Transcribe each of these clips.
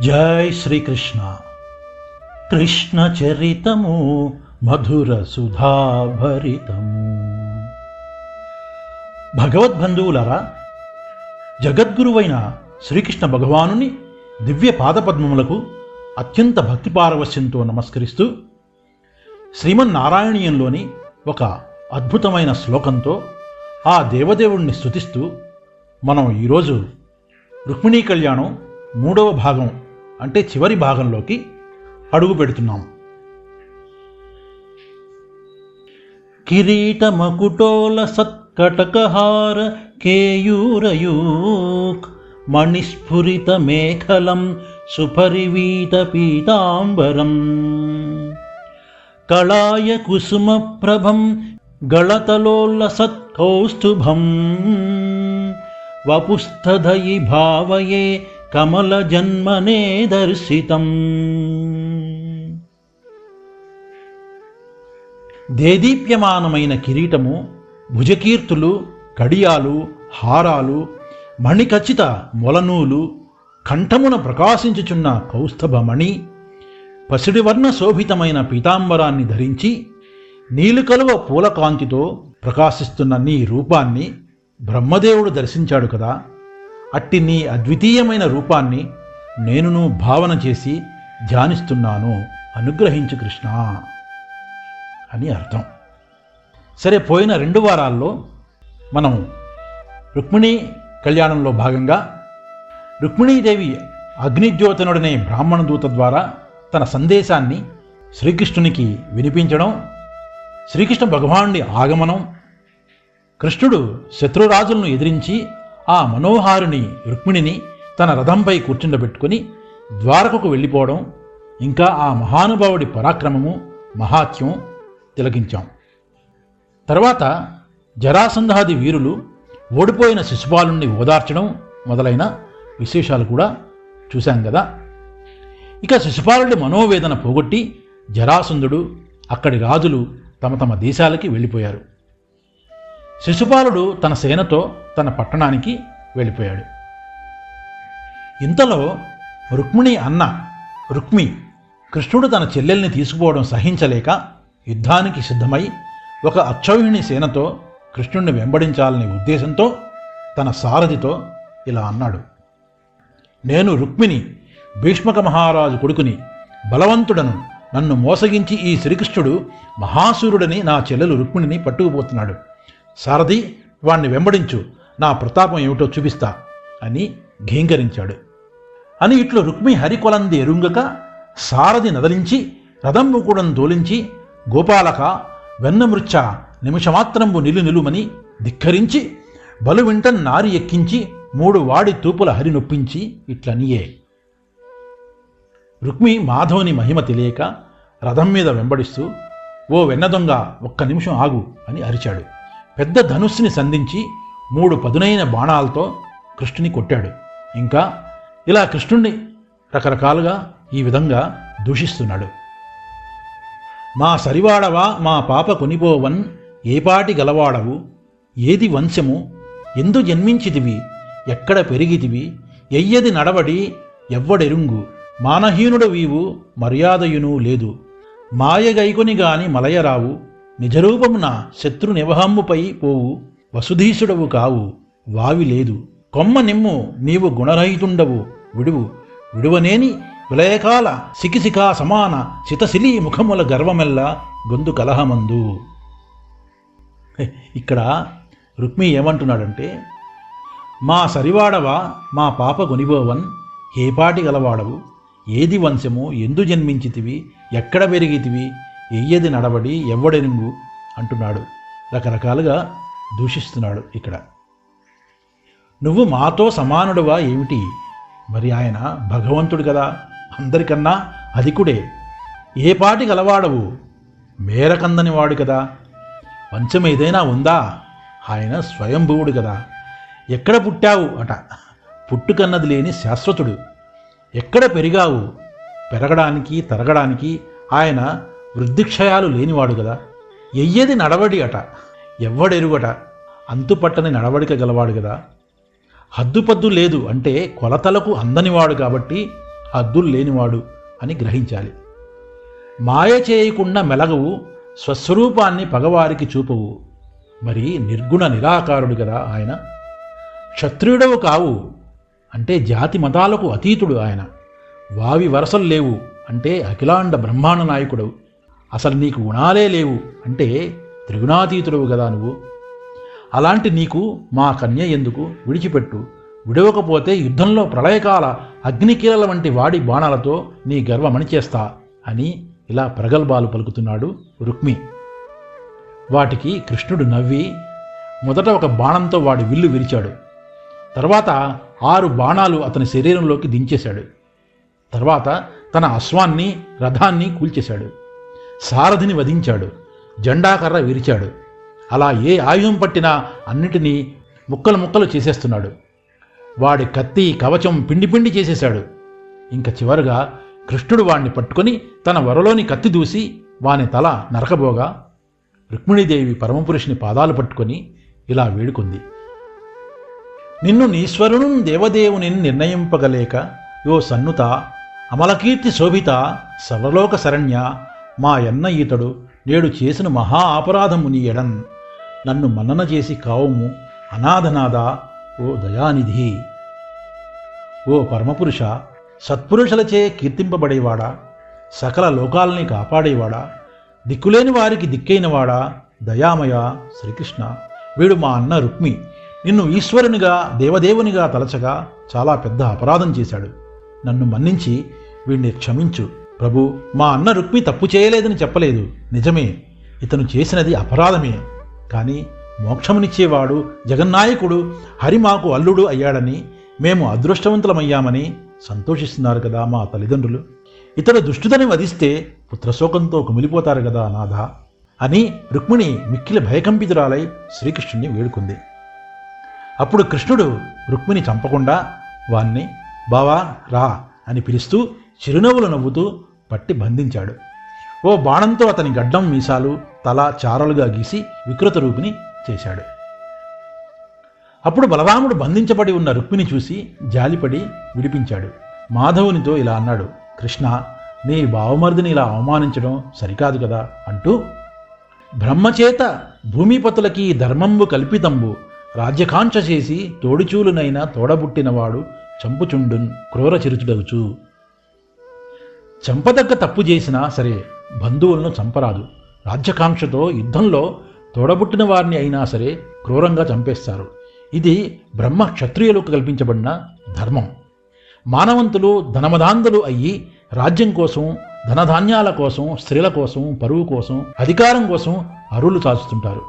జై శ్రీకృష్ణ. కృష్ణ చరితము మధుర సుధాభరితము. భగవద్బంధువులారా జగద్గురువైన శ్రీకృష్ణ భగవానుని దివ్య పాదపద్మములకు అత్యంత భక్తి పారవశ్యంతో నమస్కరిస్తూ శ్రీమన్నారాయణీయంలోని ఒక అద్భుతమైన శ్లోకంతో ఆ దేవదేవుణ్ణి స్తుతిస్తూ మనం ఈరోజు రుక్మిణీ కళ్యాణం మూడవ భాగం అంటే చివరి భాగంలోకి అడుగు పెడుతున్నాం. కిరీట మకుటోల సత్కటకహార కేయూరయూక్ మణిస్ఫురిత మేఖలం సుపరివీత పీతాంబరం. కళాయ కుసుమ ప్రభం గళతలోల్ల సత్కౌస్తుభం. వపుస్థదయి భావయే కమల జన్మనే దర్శితం. దేదీప్యమానమైన కిరీటము భుజకీర్తులు కడియాలు హారాలు మణిఖచ్చిత మొలనూలు కంఠమున ప్రకాశించుచున్న కౌస్తభమణి పసిడివర్ణ శోభితమైన పీతాంబరాన్ని ధరించి నీలుకలువ పూలకాంతితో ప్రకాశిస్తున్న నీ రూపాన్ని బ్రహ్మదేవుడు దర్శించాడు కదా. అట్టి నీ అద్వితీయమైన రూపాన్ని నేనును భావన చేసి ధ్యానిస్తున్నాను. అనుగ్రహించు కృష్ణ అని అర్థం. సరే పోయిన రెండు వారాల్లో మనం రుక్మిణి కళ్యాణంలో భాగంగా రుక్మిణీదేవి అగ్నిజ్యోతనుడనే బ్రాహ్మణ దూత ద్వారా తన సందేశాన్ని శ్రీకృష్ణునికి వినిపించడం శ్రీకృష్ణ భగవానుడి ఆగమనం కృష్ణుడు శత్రురాజులను ఎదిరించి ఆ మనోహారుని రుక్మిణిని తన రథంపై కూర్చుండబెట్టుకుని ద్వారకకు వెళ్ళిపోవడం ఇంకా ఆ మహానుభావుడి పరాక్రమము మహాత్యం తిలకించాం. తర్వాత జరాసంధాది వీరులు ఓడిపోయిన శిశుపాలుణ్ణి ఓదార్చడం మొదలైన విశేషాలు కూడా చూశాం కదా ఇక శిశుపాలుడి మనోవేదన పోగొట్టి జరాసంధుడు అక్కడి రాజులు తమ తమ దేశాలకి వెళ్ళిపోయారు. శిశుపాలుడు తన సేనతో తన పట్టణానికి వెళ్ళిపోయాడు. ఇంతలో రుక్మిణి అన్న రుక్మి కృష్ణుడు తన చెల్లెల్ని తీసుకుపోవడం సహించలేక యుద్ధానికి సిద్ధమై ఒక అక్షౌహిణి సేనతో కృష్ణుణ్ణి వెంబడించాలనే ఉద్దేశంతో తన సారథితో ఇలా అన్నాడు. నేను రుక్మిణి భీష్మక మహారాజు కొడుకుని బలవంతుడను నన్ను మోసగించి ఈ శ్రీకృష్ణుడు మహాసూరుడని నా చెల్లెలు రుక్మిణిని పట్టుకుపోతున్నాడు. సారథి వాణ్ణి వెంబడించు. నా ప్రతాపం ఏమిటో చూపిస్తా అని ఘీంకరించాడు. అని ఇట్లు రుక్మి హరికొలంది ఎరుంగక సారథి నదలించి రథంబుకూడం దోలించి గోపాలక వెన్నమృచ్చ నిమిషమాత్రంబు నిలు నిలుమని ధిక్కరించి బలువింట నారి ఎక్కించి మూడు వాడి తూపుల హరి నొప్పించి ఇట్లనియే. రుక్మి మాధవుని మహిమ తెలియక రథం మీద వెంబడిస్తూ ఓ వెన్నదొంగ ఒక్క నిమిషం ఆగు అని అరిచాడు. పెద్ద ధనుస్సుని సంధించి మూడు పదునైన బాణాలతో కృష్ణుని కొట్టాడు. ఇంకా ఇలా కృష్ణుణ్ణి రకరకాలుగా ఈ విధంగా దూషిస్తున్నాడు. మా సరివాడవా మా పాప కొనిపోవన్ ఏపాటి గలవాడవు ఏది వంశము ఎందు జన్మించితివి ఎక్కడ పెరిగితివి ఎయ్యది నడవడి ఎవ్వడెరుంగు మానహీనుడు వీవు మర్యాదయును లేదు. మాయగైకొని గాని మలయరావు నిజరూపమున శత్రు నివహమ్ముపై పోవు వసుధీసుడవు కావు వావి లేదు. కొమ్మ నిమ్ము నీవు గుణరహితుండవు విడువు. విడువనేని విలయకాల సికిసికా సమాన సితశిలీ ముఖముల గర్వమెల్ల గొంతు కలహమందు. ఇక్కడ రుక్మి ఏమంటున్నాడంటే మా సరివాడవా మా పాప కొనిపోవన్ ఏపాటి గలవాడవు. ఏది వంశము ఎందు జన్మించితివి ఎక్కడ పెరిగితివి ఎయ్యది నడవడి ఎవ్వడెనుగు అంటున్నాడు. రకరకాలుగా దూషిస్తున్నాడు ఇక్కడ. నువ్వు మాతో సమానుడువా ఏమిటి? మరి ఆయన భగవంతుడు కదా అందరికన్నా అధికుడే. ఏ పాటి గలవాడవు? మేరకందని వాడు కదా. పంచం ఏదైనా ఉందా? ఆయన స్వయంభువుడు కదా. ఎక్కడ పుట్టావు? అట. పుట్టుకన్నది లేని శాశ్వతుడు. ఎక్కడ పెరిగావు? పెరగడానికి తరగడానికి ఆయన వృద్ధిక్షయాలు లేనివాడు కదా ఎయ్యది నడవడి అట ఎవ్వడెరుగట అంతుపట్టని నడవడిక గలవాడు కదా హద్దుపద్దు లేదు అంటే కొలతలకు అందనివాడు కాబట్టి హద్దులు లేనివాడు అని గ్రహించాలి. మాయ చేయకుండా మెలగవు స్వస్వరూపాన్ని పగవారికి చూపవు. మరి నిర్గుణ నిరాకారుడు కదా ఆయన. క్షత్రియుడవు కావు అంటే జాతి మతాలకు అతీతుడు ఆయన. వావి వరసలు లేవు అంటే అఖిలాండ బ్రహ్మాండ నాయకుడవు. అసలు నీకు గుణాలే లేవు అంటే త్రిగుణాతీతుడవు కదా నువ్వు. అలాంటి నీకు మా కన్య ఎందుకు విడిచిపెట్టు. విడవకపోతే యుద్ధంలో ప్రళయకాల అగ్నికీలల వంటి వాడి బాణాలతో నీ గర్వమణి చేస్తా అని ఇలా ప్రగల్భాలు పలుకుతున్నాడు రుక్మి. వాటికి కృష్ణుడు నవ్వి మొదట ఒక బాణంతో వాడి విల్లు విరిచాడు. తర్వాత ఆరు బాణాలు అతని శరీరంలోకి దించేశాడు. తర్వాత తన అశ్వాన్ని రథాన్ని కూల్చేశాడు. సారథిని వధించాడు. జెండాకర్ర విరిచాడు. అలా ఏ ఆయుధం పట్టినా అన్నిటినీ ముక్కలు ముక్కలు చేసేస్తున్నాడు. వాడి కత్తి కవచం పిండి పిండి చేసేశాడు. ఇంక చివరగా కృష్ణుడు వాణ్ణి పట్టుకొని తన వరలోని కత్తి దూసి వాని తల నరకబోగా రుక్మిణీదేవి పరమపురుషుని పాదాలు పట్టుకొని ఇలా వేడుకుంది. నిన్ను నీశ్వరును దేవదేవుని నిర్ణయింపగలేక యో సన్నుత అమలకీర్తి శోభిత సర్వలోక శరణ్య మా ఎన్న ఈతడు నేడు చేసిన మహా అపరాధము నీ ఎడన్. నన్ను మన్నన చేసి కావుము అనాథనాథ ఓ దయానిధి. ఓ పరమపురుష సత్పురుషులచే కీర్తింపబడేవాడా? సకల లోకాలని కాపాడేవాడా? దిక్కులేని వారికి దిక్కైనవాడా? దయామయ శ్రీకృష్ణ. వీడు మా అన్న రుక్మి. నిన్ను ఈశ్వరునిగా దేవదేవునిగా తలచగా చాలా పెద్ద అపరాధం చేశాడు. నన్ను మన్నించి వీణ్ణి క్షమించు. ప్రభు మా అన్న రుక్మి తప్పు చేయలేదని చెప్పలేదు. నిజమే ఇతను చేసినది అపరాధమే. కానీ మోక్షమునిచ్చేవాడు జగన్నాయకుడు హరి మాకు అల్లుడు అయ్యాడని మేము అదృష్టవంతులమయ్యామని సంతోషిస్తున్నారు కదా మా తల్లిదండ్రులు. ఇతడు దుష్టుదని వధిస్తే పుత్రశోకంతో కుమిలిపోతారు కదా నాథ అని రుక్మిణి మిక్కిలి భయకంపితురాలై శ్రీకృష్ణుణ్ణి వేడుకుంది. అప్పుడు కృష్ణుడు రుక్మిణి చంపకుండా వాణ్ణి బావా రా అని పిలుస్తూ చిరునవ్వులు నవ్వుతూ పట్టి బంధించాడు. ఓ బాణంతో అతని గడ్డం మీసాలు తల చారలుగా గీసి వికృత రూపిని చేశాడు. అప్పుడు బలరాముడు బంధించబడి ఉన్న రుక్మిని చూసి జాలిపడి విడిపించాడు. మాధవునితో ఇలా అన్నాడు కృష్ణ నీ బావమర్దిని ఇలా అవమానించడం సరికాదు కదా అంటూ బ్రహ్మచేత భూమిపతులకి ధర్మంబు కల్పితంబు రాజ్యకాంక్ష చేసి తోడిచూలునైన తోడబుట్టినవాడు చంపుచుండున్ క్రూర చిరుచుడవుచు చంపదగ్గ తప్పు చేసినా సరే బంధువులను చంపరాదు. రాజ్యకాంక్షతో యుద్ధంలో తోడబుట్టిన వారిని అయినా సరే క్రూరంగా చంపేస్తారు. ఇది బ్రహ్మ క్షత్రియులకు కల్పించబడిన ధర్మం. మానవంతులు ధనమదాంధులు అయ్యి రాజ్యం కోసం ధనధాన్యాల కోసం స్త్రీల కోసం పరువు కోసం అధికారం కోసం అరులు చాచుతుంటారు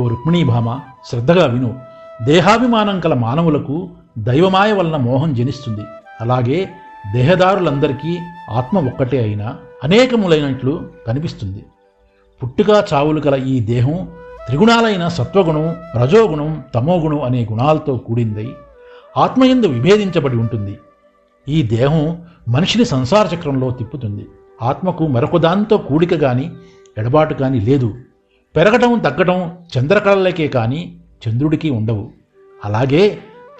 ఓ రుక్మిణీ భామ శ్రద్ధగా విను. దేహాభిమానం కల మానవులకు దైవమాయ వలన మోహం జనిస్తుంది. అలాగే దేహదారులందరికీ ఆత్మ ఒక్కటే అయినా అనేకములైనట్లు కనిపిస్తుంది. పుట్టుక చావులు గల ఈ దేహం త్రిగుణాలైన సత్వగుణం రజోగుణం తమోగుణం అనే గుణాలతో కూడిందై ఆత్మయందు విభేదించబడి ఉంటుంది. ఈ దేహం మనిషిని సంసార చక్రంలో తిప్పుతుంది. ఆత్మకు మరొక దానితో కూడిక గాని ఎడబాటు కానీ లేదు. పెరగటం తగ్గటం చంద్రకళలకే కానీ చంద్రుడికి ఉండవు. అలాగే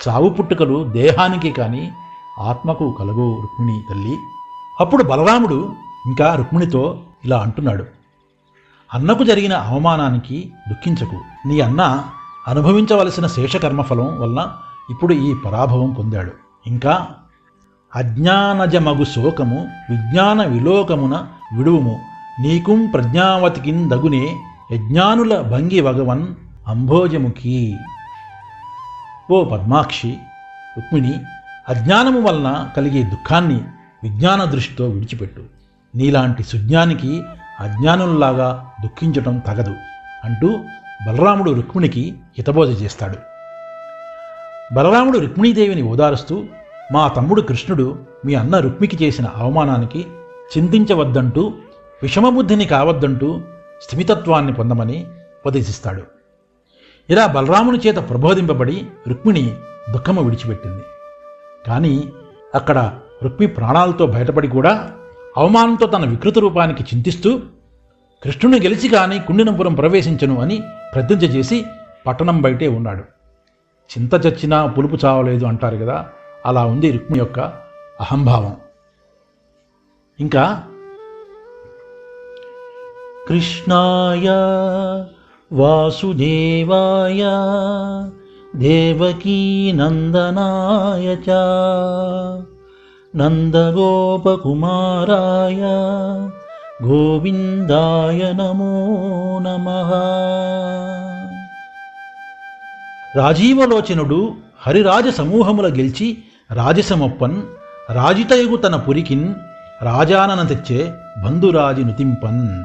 చావు పుట్టుకలు దేహానికి కానీ ఆత్మకు కలగో రుక్మిణి తల్లి. అప్పుడు బలరాముడు ఇంకా రుక్మిణితో ఇలా అంటున్నాడు. అన్నకు జరిగిన అవమానానికి దుఃఖించకు. నీ అన్న అనుభవించవలసిన శేషకర్మఫలం వలన ఇప్పుడు ఈ పరాభవం పొందాడు. ఇంకా అజ్ఞానజమగు శోకము విజ్ఞాన విలోకమున విడువుము. నీకుం ప్రజ్ఞావతికిన్ దగునే యజ్ఞానుల భంగి భగవన్ అంభోజముఖి. ఓ పద్మాక్షి రుక్మిణి అజ్ఞానము వలన కలిగే దుఃఖాన్ని విజ్ఞాన దృష్టితో విడిచిపెట్టు. నీలాంటి సుజ్ఞానికి అజ్ఞానుల్లాగా దుఃఖించటం తగదు అంటూ బలరాముడు రుక్మిణికి హితబోధ చేస్తాడు. బలరాముడు రుక్మిణీదేవిని ఓదారుస్తూ మా తమ్ముడు కృష్ణుడు మీ అన్న రుక్మికి చేసిన అవమానానికి చింతించవద్దంటూ విషమబుద్ధిని కావద్దంటూ స్థిమితత్వాన్ని పొందమని ఉపదేశిస్తాడు ఇలా బలరాముని చేత ప్రబోధింపబడి రుక్మిణి దుఃఖము విడిచిపెట్టింది. కానీ అక్కడ రుక్మి ప్రాణాలతో బయటపడి కూడా అవమానంతో తన వికృత రూపానికి చింతిస్తూ కృష్ణుని గెలిచి కానీ కుండినపురం ప్రవేశించను అని ప్రతిజ్ఞ చేసి పట్టణం బయటే ఉన్నాడు. చింత చచ్చినా పులుపు చావలేదు అంటారు కదా అలా ఉంది రుక్మి యొక్క అహంభావం. ఇంకా కృష్ణాయ వాసుదేవాయ దేవకీ నందనాయ చ నందగోపకుమారాయ గోవిందాయ నమో నమ. రాజీవలోచనుడు హరిరాజ సమూహముల గెలిచి రాజసమొప్పన్ రాజితయుగు తన పురికిన్ రాజానన తెచ్చే బంధురాజి నుతింపన్.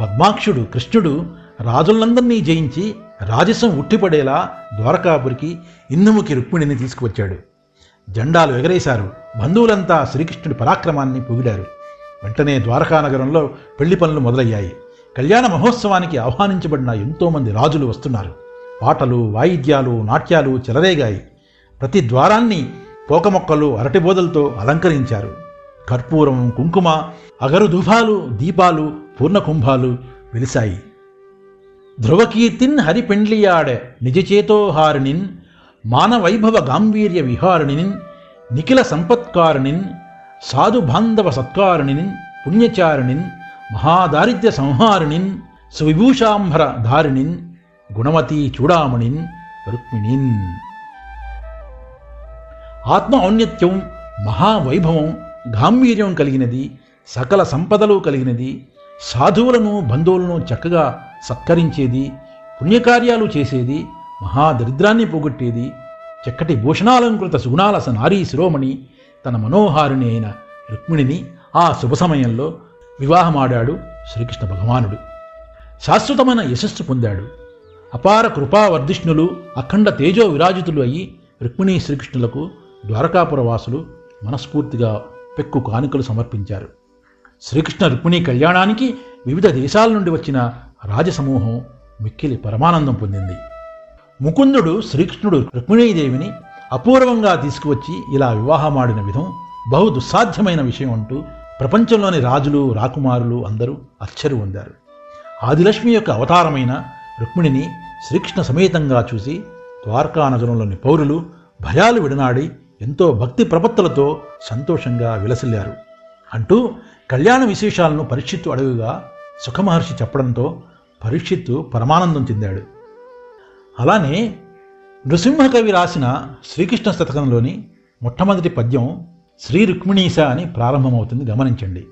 పద్మాక్షుడు కృష్ణుడు రాజులందరినీ జయించి రాజసం ఉట్టిపడేలా ద్వారకాపురికి ఇన్నముకి రుక్మిణిని తీసుకువచ్చాడు. జెండాలు ఎగరేశారు. బంధువులంతా శ్రీకృష్ణుడి పరాక్రమాన్ని పొగిడారు. వెంటనే ద్వారకా నగరంలో పెళ్ళి పనులు మొదలయ్యాయి. కళ్యాణ మహోత్సవానికి ఆహ్వానించబడిన ఎంతోమంది రాజులు వస్తున్నారు. పాటలు వాయిద్యాలు నాట్యాలు చెలరేగాయి. ప్రతి ద్వారాన్ని పోకమొక్కలు అరటిబోదలతో అలంకరించారు. కర్పూరం కుంకుమ అగరు దుఫాలు దీపాలు పూర్ణకుంభాలు వెలిశాయి. ధ్రువకీర్తిన్ హరిపెండ్లియాడ నిజచేతోహారిణిన్ మానవైభవ గాంభీర్య విహారిణిన్ నిఖిల సంపత్కారిణిన్ సాధు బాంధవ సత్కారిణిన్ పుణ్యచారిణిన్ మహాదారిద్ర్య సంహారిణిన్ సువిభూషాంబర ధారిణిన్ గుణవతీ చూడామణిన్ రుక్మిణిన్. ఆత్మ ఔన్నత్యం మహావైభవం గాంభీర్యం కలిగినది సకల సంపదలు కలిగినది సాధువులను బంధువులను చక్కగా సత్కరించేది పుణ్యకార్యాలు చేసేది మహాదరిద్రాన్ని పోగొట్టేది చక్కటి భూషణాలంకృత సుగుణాలస నారీ శిరోమణి తన మనోహారిణి అయిన రుక్మిణిని ఆ శుభ సమయంలో వివాహమాడాడు శ్రీకృష్ణ భగవానుడు. శాశ్వతమైన యశస్సు పొందాడు. అపార కృపావర్ధిష్ణులు అఖండ తేజో విరాజితులు అయి రుక్మిణీ శ్రీకృష్ణులకు ద్వారకాపుర వాసులు మనస్ఫూర్తిగా పెక్కు కానుకలు సమర్పించారు. శ్రీకృష్ణ రుక్మిణీ కళ్యాణానికి వివిధ దేశాల నుండి వచ్చిన రాజసమూహం మిక్కిలి పరమానందం పొందింది. ముకుందుడు శ్రీకృష్ణుడు రుక్మిణీదేవిని అపూర్వంగా తీసుకువచ్చి ఇలా వివాహమాడిన విధం బహు దుస్సాధ్యమైన విషయం అంటూ ప్రపంచంలోని రాజులు రాకుమారులు అందరూ అచ్చరు పొందారు. ఆదిలక్ష్మి యొక్క అవతారమైన రుక్మిణిని శ్రీకృష్ణ సమేతంగా చూసి ద్వారకా నగరంలోని పౌరులు భయాలు విడనాడి ఎంతో భక్తి ప్రపత్తులతో సంతోషంగా విలసిల్లారు. అంటూ కళ్యాణ విశేషాలను పరీక్షిత్తు అడుగుగా సుఖమహర్షి చెప్పడంతో పరీక్షిత్తు పరమానందం చెందాడు. అలానే నృసింహకవి రాసిన శ్రీకృష్ణ శతకంలోని మొట్టమొదటి పద్యం శ్రీ రుక్మిణీశ అని ప్రారంభమవుతుంది గమనించండి.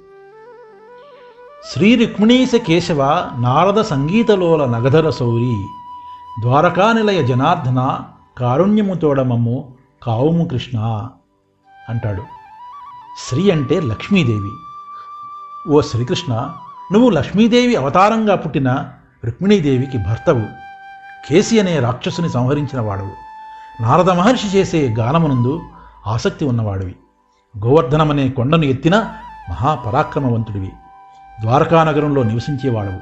శ్రీ రుక్మిణీశ కేశవ నారద సంగీతలోల నగధర సౌరి ద్వారకానిలయ జనార్దన కారుణ్యముతోడమమ్ము కావుము కృష్ణ అంటాడు. శ్రీ అంటే లక్ష్మీదేవి. ఓ శ్రీకృష్ణ నువ్వు లక్ష్మీదేవి అవతారంగా పుట్టిన రుక్మిణీదేవికి భర్తవు. కేసి అనే రాక్షసుని సంహరించిన వాడవు నారద మహర్షి చేసే గానమునందు ఆసక్తి ఉన్నవాడివి. గోవర్ధనమనే కొండను ఎత్తిన మహాపరాక్రమవంతుడివి. ద్వారకానగరంలో నివసించేవాడవు.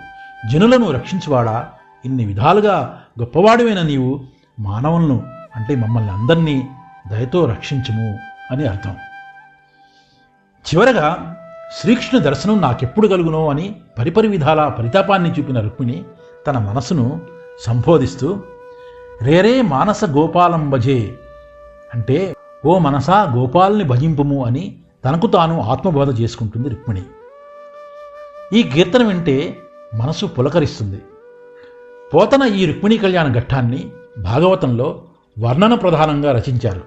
జనులను రక్షించేవాడా? ఇన్ని విధాలుగా గొప్పవాడివైన నీవు మానవులను అంటే మమ్మల్ని అందరినీ దయతో రక్షించుము అని అర్థం. చివరగా శ్రీకృష్ణ దర్శనం నాకెప్పుడు కలుగునో అని పరిపరి విధాల పరితాపాన్ని చూపిన రుక్మిణి తన మనసును సంబోధిస్తూ రేరే మానస గోపాలం భజే అంటే ఓ మనసా గోపాల్ని భజింపుము అని తనకు తాను ఆత్మబోధ చేసుకుంటుంది రుక్మిణి. ఈ కీర్తన వింటే మనసు పులకరిస్తుంది. పోతన ఈ రుక్మిణీ కళ్యాణ ఘట్టాన్ని భాగవతంలో వర్ణన ప్రధానంగా రచించారు.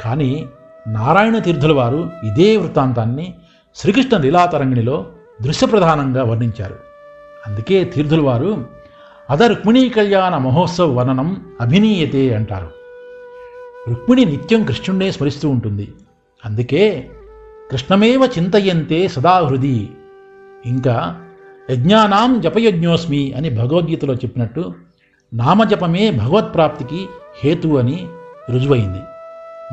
కానీ నారాయణ తీర్థుల వారు ఇదే వృత్తాంతాన్ని శ్రీకృష్ణ లీలాతరంగిణిలో దృశ్యప్రధానంగా వర్ణించారు. అందుకే తీర్థుల వారు అద రుక్మిణీ కళ్యాణ మహోత్సవ వర్ణనం అభినీయతే అంటారు. రుక్మిణి నిత్యం కృష్ణుణ్ణే స్మరిస్తూ ఉంటుంది. అందుకే కృష్ణమేవ చింతయంతే సదా హృది ఇంకా యజ్ఞానాం జపయజ్ఞోస్మి అని భగవద్గీతలో చెప్పినట్టు నామజపమే భగవత్ప్రాప్తికి హేతు అని రుజువైంది.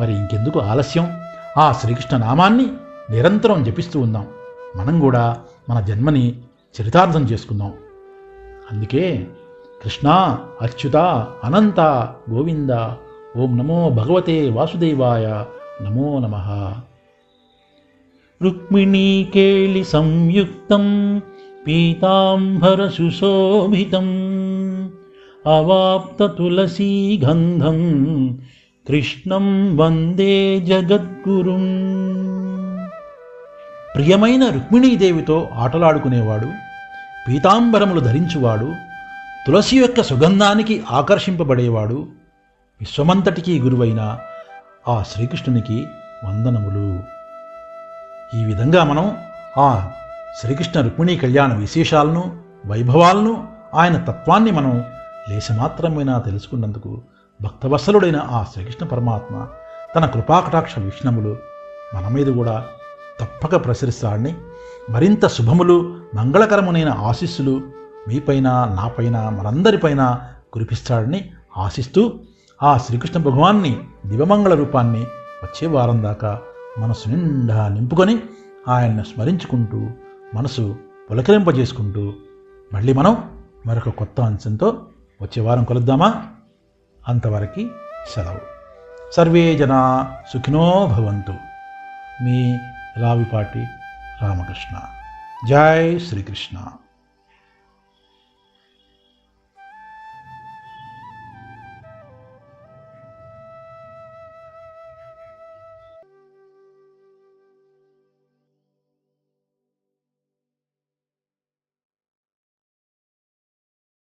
మరి ఇంకెందుకు ఆలస్యం? ఆ శ్రీకృష్ణ నామాన్ని నిరంతరం జపిస్తూ ఉందాం. మనం కూడా మన జన్మని చరితార్థం చేసుకుందాం. అందుకే కృష్ణ అచ్యుత అనంత గోవింద ఓం నమో భగవతే వాసుదేవాయ నమో నమః. రుక్మిణీకేళి సంయుక్తం పీతాంబర సుశోభితం. అవాప్త తులసీగంధం కృష్ణం వందే జగద్గురుం. ప్రియమైన రుక్మిణీదేవితో ఆటలాడుకునేవాడు పీతాంబరములు ధరించువాడు తులసి యొక్క సుగంధానికి ఆకర్షింపబడేవాడు విశ్వమంతటికీ గురువైన ఆ శ్రీకృష్ణునికి వందనములు. ఈ విధంగా మనం ఆ శ్రీకృష్ణ రుక్మిణీ కళ్యాణ విశేషాలను వైభవాలను ఆయన తత్వాన్ని మనం లేశమాత్రమైనా తెలుసుకున్నందుకు భక్తవత్సలుడైన ఆ శ్రీకృష్ణ పరమాత్మ తన కృపాకటాక్ష వీక్షణములు మన మీద కూడా తప్పక ప్రసరిస్తాడని మరింత శుభములు మంగళకరమునైన ఆశీస్సులు మీపైన నాపైన మనందరిపైన కురిపిస్తాడని ఆశిస్తూ ఆ శ్రీకృష్ణ భగవాన్ని దివమంగళ రూపాన్ని వచ్చే వారం దాకా మనసు నిండా నింపుకొని ఆయన్ని స్మరించుకుంటూ మనసు పులకరింపజేసుకుంటూ మళ్ళీ మనం మరొక కొత్త అంశంతో వచ్చే వారం కలుద్దామా? అంతవరకు సెలవు. సర్వే జనా సుఖినో భవంతు. మీ రావిపాటి రామకృష్ణ జై శ్రీకృష్ణ